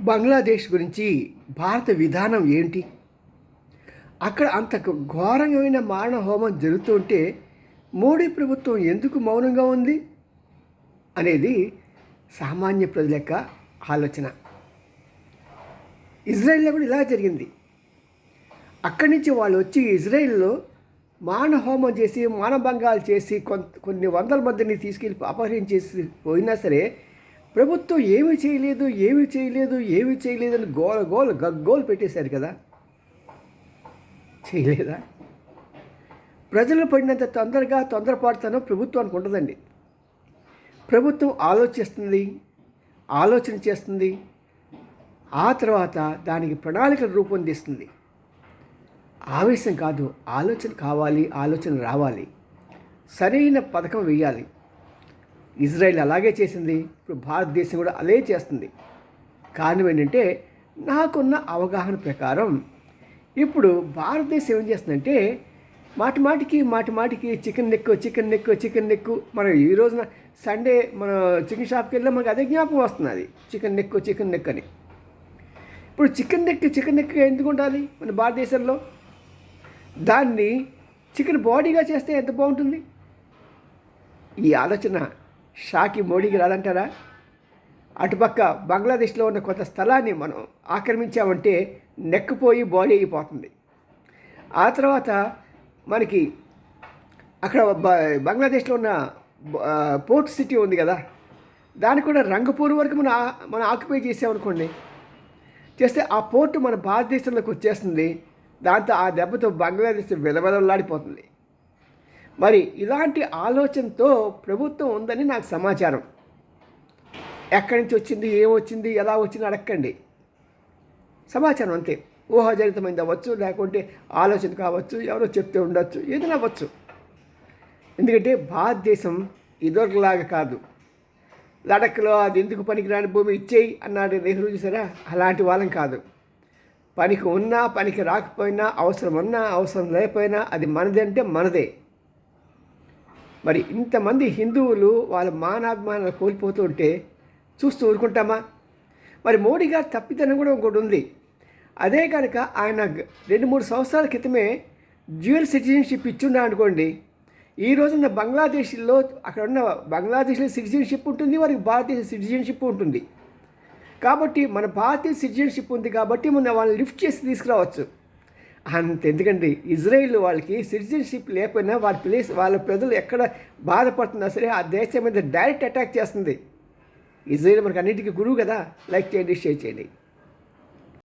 బంగ్లాదేశ్ గురించి భారత విధానం ఏంటి? అక్కడ అంత ఘోరమైన మారణ హోమం జరుగుతుంటే మోడీ ప్రభుత్వం ఎందుకు మౌనంగా ఉంది? అనేది సామాన్య ప్రజల యొక్క ఆలోచన. ఇజ్రాయెల్లో కూడా ఇలా జరిగింది. అక్కడి నుంచి వాళ్ళు వచ్చి ఇజ్రాయెల్లో మాన హోమం చేసి మానభంగాలు చేసి కొంత కొన్ని వందల మందిని తీసుకెళ్ళి అపహరించేసి పోయినా సరే ప్రభుత్వం ఏమి చేయలేదు ఏమి చేయలేదు ఏమి చేయలేదు అని గోల గోల గగ్గోలు పెట్టేశారు కదా. చేయలేదా? ప్రజలు పడినంత తొందరగా తొందరపాటుతనం ప్రభుత్వానికి ఉండదండి. ప్రభుత్వం ఆలోచిస్తుంది ఆలోచన చేస్తుంది ఆ తర్వాత దానికి ప్రణాళికలు రూపొందిస్తుంది. ఆవేశం కాదు ఆలోచన కావాలి ఆలోచన రావాలి. సరైన పథకం వేయాలి. ఇజ్రాయెల్ అలాగే చేసింది. ఇప్పుడు భారతదేశం కూడా అదే చేస్తుంది. కారణం ఏంటంటే నాకున్న అవగాహన ప్రకారం ఇప్పుడు భారతదేశం ఏం చేస్తుందంటే మాటి మాటికి మాటి మాటికి chicken neck chicken neck chicken neck మనం ఈ రోజున సండే మన చికెన్ షాప్కి వెళ్ళినా మనకు అదే జ్ఞాపకం అది చికెన్ నెక్కు చికెన్ నెక్ అని. ఇప్పుడు చికెన్ నెక్ చికెన్ నెక్ ఎందుకు ఉండాలి మన భారతదేశంలో? దాన్ని చికెన్ బాడీగా చేస్తే ఎంత బాగుంటుంది? ఈ ఆలోచన షాకి మోడీకి రాదంటారా? అటుపక్క బంగ్లాదేశ్లో ఉన్న కొంత స్థలాన్ని మనం ఆక్రమించామంటే నెక్కిపోయి బాడీ అయిపోతుంది. ఆ తర్వాత మనకి అక్కడ బ- బంగ్లాదేశ్లో ఉన్న పోర్ట్ సిటీ ఉంది కదా దాన్ని కూడా రంగపూర్ వరకు మనం మనం ఆక్యుపై చేసామనుకోండి చేస్తే ఆ పోర్టు మన భారతదేశంలోకి వచ్చేస్తుంది దాంతో ఆ దెబ్బతో బంగ్లాదేశ్ విలవలలాడిపోతుంది. మరి ఇలాంటి ఆలోచనతో ప్రభుత్వం ఉందని నాకు సమాచారం. ఎక్కడి నుంచి వచ్చింది ఏమొచ్చింది ఎలా వచ్చింది అడక్కండి. సమాచారం అంతే. ఊహాజనితమైంది అవ్వచ్చు లేకుంటే ఆలోచన కావచ్చు ఎవరో చెప్తే ఉండొచ్చు ఏదైనా అవ్వచ్చు. ఎందుకంటే భారతదేశం ఇదొకలాగా కాదు. లడఖ్లో అది ఎందుకు పనికిరాని భూమి ఇచ్చేయి అన్నాడు నెహ్రూ చూసారా? అలాంటి వాళ్ళం కాదు. పనికి ఉన్నా పనికి రాకపోయినా అవసరం ఉన్నా అవసరం లేకపోయినా అది మనదే అంటే మనదే. మరి ఇంతమంది హిందువులు వాళ్ళ మానాభిమానాలు కోల్పోతూ ఉంటే చూస్తూ ఊరుకుంటామా? మరి మోడీ గారు తప్పిదనం కూడా ఇంకోటి ఉంది. అదే కనుక ఆయన రెండు మూడు సంవత్సరాల క్రితమే డ్యూయల్ సిటిజన్షిప్ ఇచ్చున్నా అనుకోండి. ఈ రోజున బంగ్లాదేశ్లో అక్కడ ఉన్న బంగ్లాదేశ్లో సిటిజన్షిప్ ఉంటుంది వారికి భారతీయ సిటిజన్షిప్ ఉంటుంది. కాబట్టి మన భారతీయ సిటిజన్షిప్ ఉంది కాబట్టి మనం వాళ్ళని లిఫ్ట్ చేసి తీసుకురావచ్చు. అంత ఎందుకండి? ఇజ్రాయిల్ వాళ్ళకి సిటిజన్షిప్ లేకపోయినా వాళ్ళ ప్లేస్ వాళ్ళ ప్రజలు ఎక్కడ బాధపడుతున్నా సరే ఆ దేశం మీద డైరెక్ట్ అటాక్ చేస్తుంది. ఇజ్రాయిల్ మనకు అన్నిటికీ గురువు కదా. లైక్ చేయండి షేర్ చేయండి.